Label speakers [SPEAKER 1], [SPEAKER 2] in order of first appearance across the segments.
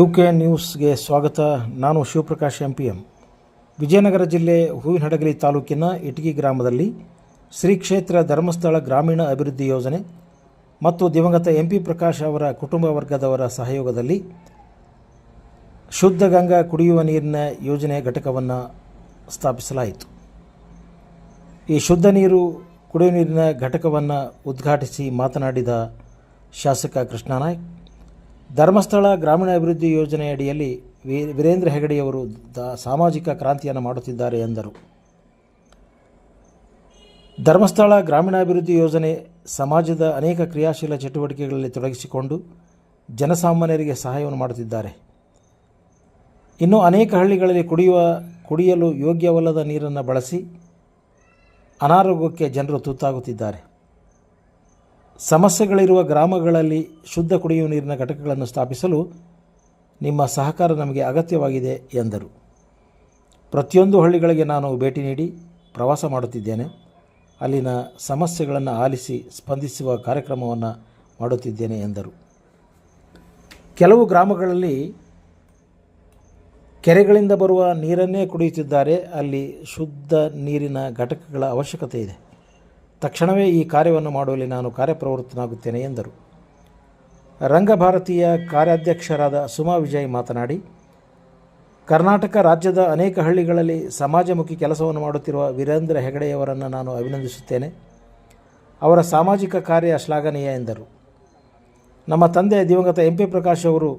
[SPEAKER 1] U K ನ್ಯೂಸ್ಗೆ ಸ್ವಾಗತ. ನಾನು Shivaprakash M P M Vijayanagara ಜಿಲ್ಲೆ ಹೂವಿನಹಡಗಲಿ ತಾಲೂಕಿನ ಇಟಗಿ ಗ್ರಾಮದಲ್ಲಿ ಶ್ರೀ ಕ್ಷೇತ್ರ ಧರ್ಮಸ್ಥಳ ಗ್ರಾಮೀಣ ಅಭಿವೃದ್ಧಿ ಯೋಜನೆ ಮತ್ತು ದಿವಂಗತ ಎಂ ಪಿ ಪ್ರಕಾಶ್ ಅವರ ಕುಟುಂಬ ವರ್ಗದವರ ಸಹಯೋಗದಲ್ಲಿ ಶುದ್ಧ ಗಂಗಾ ಕುಡಿಯುವ ನೀರಿನ ಯೋಜನೆ ಘಟಕವನ್ನು ಸ್ಥಾಪಿಸಲಾಯಿತು. ಈ ಶುದ್ಧ ನೀರು, ಕುಡಿಯುವ ನೀರಿನ ಘಟಕವನ್ನು ಉದ್ಘಾಟಿಸಿ ಮಾತನಾಡಿದ ಶಾಸಕ ಕೃಷ್ಣನಾಯ್ಕ್ ಧರ್ಮಸ್ಥಳ ಗ್ರಾಮೀಣ ಅಭಿವೃದ್ಧಿ ಯೋಜನೆಯಡಿಯಲ್ಲಿ ವೀರೇಂದ್ರ ಹೆಗಡೆಯವರು ದ, ಸಾಮಾಜಿಕ ಕ್ರಾಂತಿಯನ್ನು ಮಾಡುತ್ತಿದ್ದಾರೆ ಎಂದರು. ಧರ್ಮಸ್ಥಳ ಗ್ರಾಮೀಣಾಭಿವೃದ್ಧಿ ಯೋಜನೆ ಸಮಾಜದ ಅನೇಕ ಕ್ರಿಯಾಶೀಲ ಚಟುವಟಿಕೆಗಳಲ್ಲಿ ತೊಡಗಿಸಿಕೊಂಡು ಜನಸಾಮಾನ್ಯರಿಗೆ ಸಹಾಯವನ್ನು ಮಾಡುತ್ತಿದ್ದಾರೆ. ಇನ್ನು ಅನೇಕ ಹಳ್ಳಿಗಳಲ್ಲಿ ಕುಡಿಯುವ, ಕುಡಿಯಲು ಯೋಗ್ಯವಲ್ಲದ ನೀರನ್ನು ಬಳಸಿ ಅನಾರೋಗ್ಯಕ್ಕೆ ಜನರು ತುತ್ತಾಗುತ್ತಿದ್ದಾರೆ. ಸಮಸ್ಯೆಗಳಿರುವ ಗ್ರಾಮಗಳಲ್ಲಿ ಶುದ್ಧ ಕುಡಿಯುವ ನೀರಿನ ಘಟಕಗಳನ್ನು ಸ್ಥಾಪಿಸಲು ನಿಮ್ಮ ಸಹಕಾರ ನಮಗೆ ಅಗತ್ಯವಾಗಿದೆ ಎಂದರು. ಪ್ರತಿಯೊಂದು ಹಳ್ಳಿಗಳಿಗೆ ನಾನು ಭೇಟಿ ನೀಡಿ ಪ್ರವಾಸ ಮಾಡುತ್ತಿದ್ದೇನೆ. ಅಲ್ಲಿನ ಸಮಸ್ಯೆಗಳನ್ನು ಆಲಿಸಿ ಸ್ಪಂದಿಸುವ ಕಾರ್ಯಕ್ರಮವನ್ನು ಮಾಡುತ್ತಿದ್ದೇನೆ ಎಂದರು. ಕೆಲವು ಗ್ರಾಮಗಳಲ್ಲಿ ಕೆರೆಗಳಿಂದ ಬರುವ ನೀರನ್ನೇ ಕುಡಿಯುತ್ತಿದ್ದಾರೆ. ಅಲ್ಲಿ ಶುದ್ಧ ನೀರಿನ ಘಟಕಗಳ ಅವಶ್ಯಕತೆ ಇದೆ. ತಕ್ಷಣವೇ ಈ ಕಾರ್ಯವನ್ನು ಮಾಡುವಲ್ಲಿ ನಾನು ಕಾರ್ಯಪ್ರವೃತ್ತನಾಗುತ್ತೇನೆ ಎಂದರು. ರಂಗಭಾರತೀಯ ಕಾರ್ಯಾಧ್ಯಕ್ಷರಾದ ಸುಮಾ ವಿಜಯ್ ಮಾತನಾಡಿ, ಕರ್ನಾಟಕ ರಾಜ್ಯದ ಅನೇಕ ಹಳ್ಳಿಗಳಲ್ಲಿ ಸಮಾಜಮುಖಿ ಕೆಲಸವನ್ನು ಮಾಡುತ್ತಿರುವ ವೀರೇಂದ್ರ ಹೆಗಡೆಯವರನ್ನು ನಾನು ಅಭಿನಂದಿಸುತ್ತೇನೆ. ಅವರ ಸಾಮಾಜಿಕ ಕಾರ್ಯ ಶ್ಲಾಘನೀಯ ಎಂದರು. ನಮ್ಮ ತಂದೆ ದಿವಂಗತ ಎಂ ಪಿ ಪ್ರಕಾಶ್ ಅವರು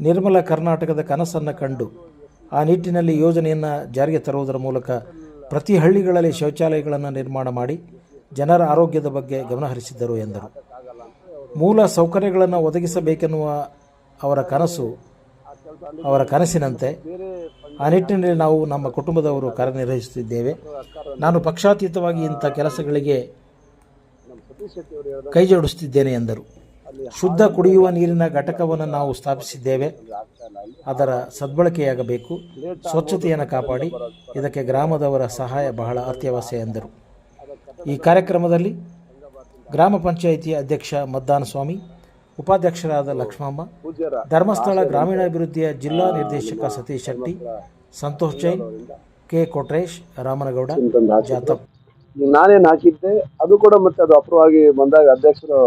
[SPEAKER 1] ನಿರ್ಮಲ ಕರ್ನಾಟಕದ ಕನಸನ್ನು ಕಂಡು ಆ ನಿಟ್ಟಿನಲ್ಲಿ ಯೋಜನೆಯನ್ನು ಜಾರಿಗೆ ತರುವುದರ ಮೂಲಕ ಪ್ರತಿ ಹಳ್ಳಿಗಳಲ್ಲಿ ಶೌಚಾಲಯಗಳನ್ನು ನಿರ್ಮಾಣ ಮಾಡಿ ಜನರ ಆರೋಗ್ಯದ ಬಗ್ಗೆ ಗಮನಹರಿಸಿದ್ದರು ಎಂದರು. ಮೂಲ ಸೌಕರ್ಯಗಳನ್ನು ಒದಗಿಸಬೇಕೆನ್ನುವ ಅವರ ಕನಸು ಅವರ ಕನಸಿನಂತೆ ಆ ನಿಟ್ಟಿನಲ್ಲಿ ನಾವು ನಮ್ಮ ಕುಟುಂಬದವರು ಕಾರ್ಯನಿರ್ವಹಿಸುತ್ತಿದ್ದೇವೆ. ನಾನು ಪಕ್ಷಾತೀತವಾಗಿ ಇಂಥ ಕೆಲಸಗಳಿಗೆ ಕೈಜೋಡಿಸುತ್ತಿದ್ದೇನೆ ಎಂದರು. ಶುದ್ಧ ಕುಡಿಯುವ ನೀರಿನ ಘಟಕವನ್ನು ನಾವು ಸ್ಥಾಪಿಸಿದ್ದೇವೆ. ಅದರ ಸದ್ಬಳಕೆಯಾಗಬೇಕು. ಸ್ವಚ್ಛತೆಯನ್ನು ಕಾಪಾಡಿ. ಇದಕ್ಕೆ ಗ್ರಾಮದವರ ಸಹಾಯ ಬಹಳ ಅತ್ಯವಶ್ಯ ಎಂದರು. ಈ ಕಾರ್ಯಕ್ರಮದಲ್ಲಿ ಗ್ರಾಮ ಪಂಚಾಯಿತಿ ಅಧ್ಯಕ್ಷ ಮದ್ದಾನ ಸ್ವಾಮಿ, ಉಪಾಧ್ಯಕ್ಷರಾದ ಲಕ್ಷ್ಮಮ್ಮ, ಧರ್ಮಸ್ಥಳ ಗ್ರಾಮೀಣಾಭಿವೃದ್ಧಿಯ ಜಿಲ್ಲಾ ನಿರ್ದೇಶಕ ಸತೀಶ್ ಶೆಟ್ಟಿ, ಸಂತೋಷ್ ಜೈನ್, ಕೆ ಕೊಟ್ರೇಶ್, ರಾಮನಗೌಡ ಜಾತವ್
[SPEAKER 2] ನಾನೇನು ಹಾಕಿದ್ದೆ, ಅದು ಕೂಡ ಮತ್ತೆ ಅದು ಅಪ್ರೂವ್ ಆಗಿ ಬಂದಾಗ ಅಧ್ಯಕ್ಷರು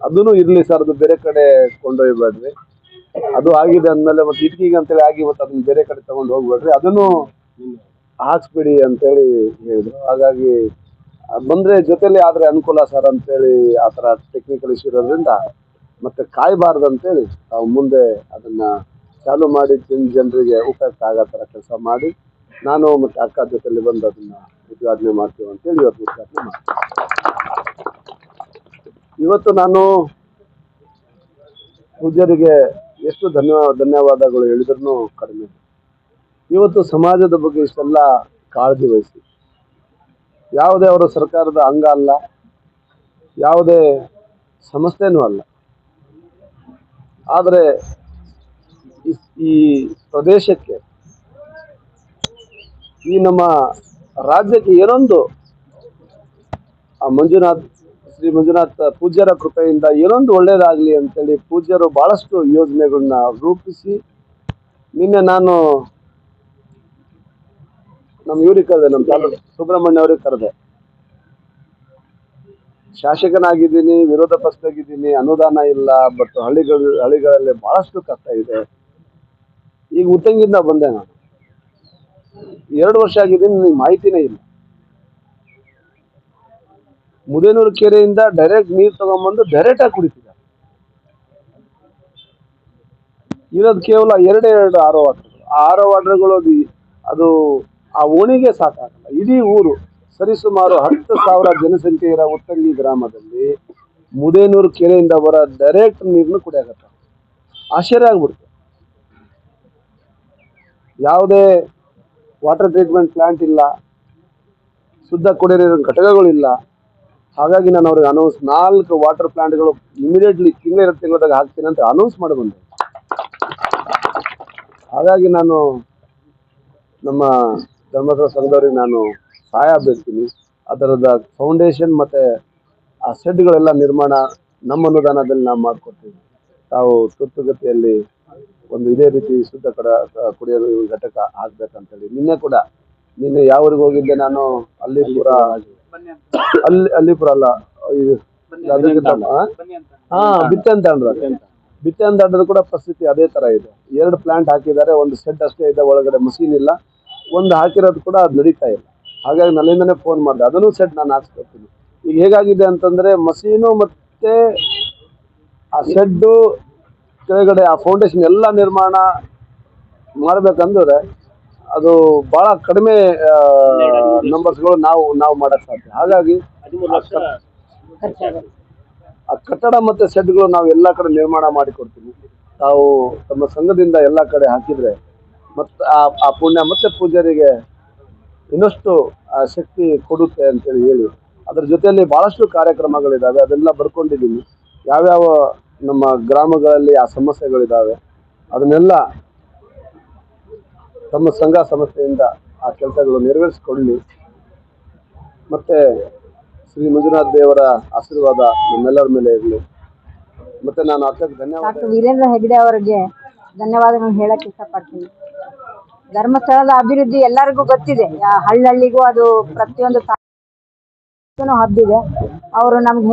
[SPEAKER 2] ಅದನ್ನು ಇರಲಿ ಸರ್, ಅದು ಬೇರೆ ಕಡೆ ಕೊಂಡೊಯ್ಬೇಡ್ರಿ. ಅದು ಆಗಿದೆ ಅಂದಮೇಲೆ ಮತ್ತೆ ಇಟ್ಕಿಗೆ ಅಂತೇಳಿ ಆಗಿ ಮತ್ತೆ ಅದನ್ನ ಬೇರೆ ಕಡೆ ತಗೊಂಡು ಹೋಗ್ಬೇಡ್ರಿ. ಅದನ್ನು ಹಾಕ್ಸ್ಬಿಡಿ ಅಂತೇಳಿ ಹೇಳಿದ್ರು. ಹಾಗಾಗಿ ಬಂದರೆ ಜೊತೆಲಿ ಆದರೆ ಅನುಕೂಲ ಸರ್ ಅಂತೇಳಿ ಆ ಥರ ಟೆಕ್ನಿಕಲ್ ಇಶ್ಯೂ ಇರೋದ್ರಿಂದ ಮತ್ತೆ ಕಾಯಬಾರ್ದು ಅಂತೇಳಿ ನಾವು ಮುಂದೆ ಅದನ್ನ ಚಾಲು ಮಾಡಿ ಜನ್, ಜನರಿಗೆ ಉಪಯುಕ್ತ ಆಗೋ ಥರ ಕೆಲಸ ಮಾಡಿ ನಾನು ಮತ್ತೆ ಅಕ್ಕ ಜೊತೆಲಿ ಬಂದು ಅದನ್ನು ಉದ್ಘಾಟನೆ ಮಾಡ್ತೀವಿ ಅಂತೇಳಿ ಇವತ್ತು ಉದ್ಘಾಟನೆ ಮಾಡ್ತೀವಿ. ಇವತ್ತು ನಾನು ಪೂಜ್ಯರಿಗೆ ಎಷ್ಟು ಧನ್ಯವಾದ ಧನ್ಯವಾದಗಳು ಹೇಳಿದ್ರು ಕಡಿಮೆ ಇವತ್ತು ಸಮಾಜದ ಬಗ್ಗೆ ಇಷ್ಟೆಲ್ಲ ಕಾಳಜಿ ವಹಿಸಿ. ಯಾವುದೇ ಅವರ ಸರ್ಕಾರದ ಅಂಗ ಅಲ್ಲ, ಯಾವುದೇ ಸಂಸ್ಥೆನೂ ಅಲ್ಲ. ಆದರೆ ಈ- ಪ್ರದೇಶಕ್ಕೆ, ಈ ನಮ್ಮ ರಾಜ್ಯಕ್ಕೆ ಏನೊಂದು, ಆ ಮಂಜುನಾಥ್, ಶ್ರೀ ಮಂಜುನಾಥ ಪೂಜ್ಯರ ಕೃಪೆಯಿಂದ ಏನೊಂದು ಒಳ್ಳೆಯದಾಗಲಿ ಅಂತೇಳಿ ಪೂಜ್ಯರು ಭಾಳಷ್ಟು ಯೋಜನೆಗಳನ್ನ ರೂಪಿಸಿ, ನಿನ್ನೆ ನಾನು ನಮ್ಮ ಇವ್ರಿಗೆ ಕರೆದೆ ನಮ್ಮ ತಾಲೂಕು ಸುಬ್ರಹ್ಮಣ್ಯ ಅವ್ರಿಗೆ ಕರೆದೆ. ಶಾಸಕನಾಗಿದ್ದೀನಿ, ವಿರೋಧ ಪಕ್ಷದಾಗಿದ್ದೀನಿ, ಅನುದಾನ ಇಲ್ಲ ಬಟ್ ಹಳ್ಳಿಗಳು, ಹಳ್ಳಿಗಳಲ್ಲಿ ಬಹಳಷ್ಟು ಕಷ್ಟ ಇದೆ. ಈಗ ಉತ್ತಂಗಿಂದ ಬಂದೆ ನಾನು. ಎರಡು ವರ್ಷ ಆಗಿದ್ದೀನಿ, ನಿಮ್ಗೆ ಮಾಹಿತಿನೇ ಇಲ್ಲ. ಮುದೇನೂರು ಕೆರೆಯಿಂದ ಡೈರೆಕ್ಟ್ ನೀರು ತಗೊಂಡ್ಬಂದು ಡೈರೆಕ್ಟ್ ಆಗಿ ಕುಡಿತಿದ್ದಾರೆ. ಇರೋದು ಕೇವಲ ಎರಡೇ ಎರಡು ಆರೋ ವಾಟರ್ಗಳು. ಆ ಆರೋ ವಾಟರ್ಗಳು ಅದು ಆ ಓಣಿಗೆ ಸಾಕಾಗಲ್ಲ. ಇಡೀ ಊರು, ಸರಿಸುಮಾರು ಹತ್ತು ಸಾವಿರ ಜನಸಂಖ್ಯೆ ಇರೋ ಉತ್ತಂಗಿ ಗ್ರಾಮದಲ್ಲಿ ಮುದೇನೂರು ಕೆರೆಯಿಂದ ಬರೋ ಡೈರೆಕ್ಟ್ ನೀರನ್ನು ಕುಡಿಯಾಗತ್ತ ಆಶ್ಚರ್ಯ ಆಗ್ಬಿಡ್ತು. ಯಾವುದೇ ವಾಟರ್ ಟ್ರೀಟ್ಮೆಂಟ್ ಪ್ಲಾಂಟ್ ಇಲ್ಲ, ಶುದ್ಧ ಕುಡಿಯೋ ಘಟಕಗಳಿಲ್ಲ. ಹಾಗಾಗಿ ನಾನು ಅವ್ರಿಗೆ ಅನೌನ್ಸ್ ನಾಲ್ಕು ವಾಟರ್ ಪ್ಲಾಂಟ್ಗಳು ಇಮಿಡಿಯೇಟ್ಲಿ ತಿಂಗಳ ತಿಂಗಳದಾಗ ಹಾಕ್ತೀನಿ ಅಂತ ಅನೌನ್ಸ್ ಮಾಡಿ ಬಂದೆ. ಹಾಗಾಗಿ ನಾನು ನಮ್ಮ ಧರ್ಮಸ್ಥಳ ಸಂಘದವ್ರಿಗೆ ನಾನು ಸಹಾಯ ಬೇಡ್ತೀನಿ ಅದರದ ಫೌಂಡೇಶನ್ ಮತ್ತೆ ಆ ಶೆಡ್ಗಳೆಲ್ಲ ನಿರ್ಮಾಣ ನಮ್ಮ ಅನುದಾನದಲ್ಲಿ ನಾವು ಮಾಡಿಕೊಡ್ತೀವಿ. ತಾವು ತುರ್ತುಗತಿಯಲ್ಲಿ ಒಂದು ಇದೇ ರೀತಿ ಶುದ್ಧ ಕಡ ಕುಡಿಯಲು ಘಟಕ ಹೇಳಿ ನಿನ್ನೆ ಕೂಡ ನಿನ್ನೆ ಯಾವ ಊರಿಗೆ ಹೋಗಿದ್ದೆ ನಾನು ಅಲ್ಲಿಪುರ ಅಲ್ಲಿ ಅಲ್ಲಿಪುರ ಅಲ್ಲ ಅಲ್ಲಿ. ಅದಕ್ಕಿಂತ ಆ? ಹಾ ಬಿತ್ತೆ ಅಂತ ಬಿತ್ತೆ ಅಂತ ಕೂಡ ಪರಿಸ್ಥಿತಿ ಅದೇ ತರ ಇದೆ. ಎರಡು ಪ್ಲಾಂಟ್ ಹಾಕಿದ್ದಾರೆ ಒಂದು ಸೆಟ್ ಅಷ್ಟೇ ಇದೆ ಒಳಗಡೆ ಮಷೀನ್ ಇಲ್ಲ. ಒಂದು ಹಾಕಿರೋದು ಕೂಡ ಅದು ನಡೀತಾ ಇಲ್ಲ. ಹಾಗಾಗಿ ನಲ್ಲಿಂದನೇ ಫೋನ್ ಮಾಡಿದೆ. ಅದನ್ನು ಸೆಟ್ ನಾನು ಹಾಕ್ಸ್ಕೊಡ್ತೀನಿ. ಈಗ ಹೇಗಾಗಿದೆ ಅಂತಂದ್ರೆ ಮಸೀನು ಮತ್ತೆ ಆ ಶೆಡ್ಡು ಕೆಳಗಡೆ ಆ ಫೌಂಡೇಶನ್ ಎಲ್ಲ ನಿರ್ಮಾಣ ಮಾಡಬೇಕಂದ್ರೆ ಅದು ಬಹಳ ಕಡಿಮೆ ನಂಬರ್ಸ್ಗಳು ನಾವು ನಾವು ಮಾಡಕ್ ಸಾಧ್ಯ. ಹಾಗಾಗಿ ಆ ಕಟ್ಟಡ ಮತ್ತೆ ಶೆಡ್ಗಳು ನಾವು ಎಲ್ಲ ಕಡೆ ನಿರ್ಮಾಣ ಮಾಡಿಕೊಡ್ತೀವಿ ತಾವು ತಮ್ಮ ಸಂಘದಿಂದ ಎಲ್ಲ ಕಡೆ ಹಾಕಿದ್ರೆ ಮತ್ತೆ ಆ ಪುಣ್ಯ ಮತ್ತೆ ಪೂಜಾರಿಗೆ ಇನ್ನಷ್ಟು ಶಕ್ತಿ ಕೊಡುತ್ತೆ ಅಂತೇಳಿ ಹೇಳಿ. ಅದ್ರ ಜೊತೆಯಲ್ಲಿ ಬಹಳಷ್ಟು ಕಾರ್ಯಕ್ರಮಗಳಿದ್ದಾವೆ ಅದೆಲ್ಲ ಬರ್ಕೊಂಡಿದ್ದೀನಿ ಯಾವ್ಯಾವ ನಮ್ಮ ಗ್ರಾಮಗಳಲ್ಲಿ ಆ ಸಮಸ್ಯೆಗಳಿದಾವೆ ಅದನ್ನೆಲ್ಲ ತಮ್ಮ ಸಂಘ ಸಂಸ್ಥೆಯಿಂದ ಆ ಕೆಲಸಗಳು ನೆರವೇರಿಸಿಕೊಳ್ಳಿ. ಮತ್ತೆ ಶ್ರೀ ಮಂಜುನಾಥ್ ದೇವರ ಆಶೀರ್ವಾದ ನಮ್ಮೆಲ್ಲರ ಮೇಲೆ ಇರಲಿ. ಮತ್ತೆ ನಾನು ಅತ್ಯಂತ ಧನ್ಯವಾದ
[SPEAKER 3] ವೀರೇಂದ್ರ ಹೆಗ್ಡೆ ಅವರಿಗೆ ಧನ್ಯವಾದಗಳನ್ನು ಹೇಳಕ್ಕೆ ಇಷ್ಟಪಡ್ತೀನಿ. ಧರ್ಮಸ್ಥಳದ ಅಭಿವೃದ್ಧಿ ಎಲ್ಲರಿಗೂ ಗೊತ್ತಿದೆ. ಹಳ್ಳಿಗೂ ಹಳ್ಳಹಳ್ಳಿಗೂ ಅದು ಪ್ರತಿಯೊಂದು ಹಬ್ಬಿದೆ. ಅವರು ನಮ್ಗೆ